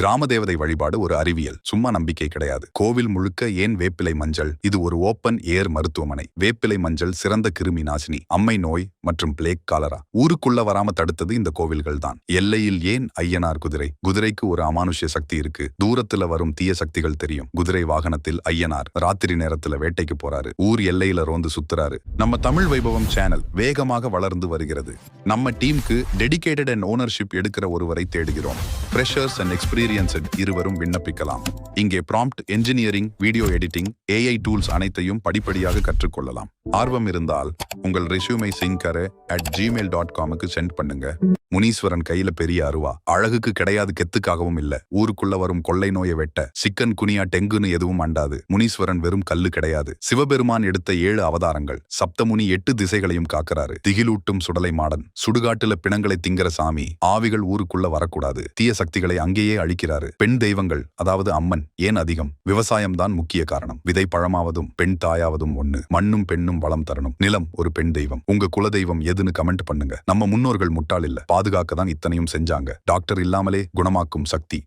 கிராம தேவதை வழிபாடு ஒரு அறிவியல். சும்மா நம்பிக்கை கிடையாது. கோவில் முழுக்க ஏன் வேப்பிலை மஞ்சள்? இது ஒரு ஓப்பன் ஏர் மருத்துவமனை. வேப்பிலை மஞ்சள் சிறந்த கிருமி நாசினி அம்மை நோய் மற்றும் பிளேக் காலரா. ஊருக்குள்ள வராம தடுத்தது இந்த கோவில்கள் தான். எல்லையில் ஏன் ஐயனார் குதிரை? குதிரைக்கு ஒரு அமானுஷ்ய சக்தி இருக்கு. தூரத்துல வரும் தீய சக்திகள் தெரியும். குதிரை வாகனத்தில் ஐயனார் ராத்திரி நேரத்துல வேட்டைக்கு போறாரு. ஊர் எல்லையில ரோந்து சுத்துறாரு. நம்ம தமிழ் வைபவம் சேனல் வேகமாக வளர்ந்து வருகிறது. நம்ம டீமுக்கு டெடிக்கேட்டட் அண்ட் ஓனர்ஷிப் எடுக்கிற ஒருவரை தேடுகிறோம். ஃப்ரெஷர்ஸ் அண்ட் எக்ஸ்பீரியன்ஸ்ட் இருவரும் விண்ணப்பிக்கலாம். இங்கே prompt engineering video editing AI tools அனைத்தையும் படிப்படியாக கற்றுக்கொள்ளலாம். ஆர்வம் இருந்தால் உங்கள் ரெசியூமை சிங்கரை அட் ஜிமெயில் டாட் காமுக்கு சென்ட் பண்ணுங்க. முனீஸ்வரன் கையில பெரிய அருவா. அழகுக்கு கிடையாது கெத்துக்காகவும் இல்ல. ஊருக்குள்ள வரும் கொள்ளை நோயை வெட்ட சிக்கன் குனியா டெங்குன்னு எதுவும் அண்டாது. முனீஸ்வரன் வெறும் கல்லு கிடையாது. சிவபெருமான் எடுத்த ஏழு அவதாரங்கள். சப்தமுனி எட்டு திசைகளையும் காக்கறாரு. திகிலூட்டும் சுடலை மாடன். சுடுகாட்டுல பிணங்களை திங்கிற சாமி. ஆவிகள் ஊருக்குள்ள வரக்கூடாது. தீய சக்திகளை அங்கேயே அழிக்கிறாரு. பெண் தெய்வங்கள் அதாவது அம்மன் ஏன் அதிகம்? விவசாயம் தான் முக்கிய காரணம். விதை பழமாவதும் பெண் தாயாவதும் ஒண்ணு. மண்ணும் பெண்ணும் வளம் தரணும். நிலம் ஒரு பெண் தெய்வம். உங்க குலதெய்வம் எதுன்னு கமெண்ட் பண்ணுங்க. நம்ம முன்னோர்கள் முட்டாள் இல்ல. பாதுகாக்க தான் இத்தனையும் செஞ்சாங்க. டாக்டர் இல்லாமலே குணமாக்கும் சக்தி.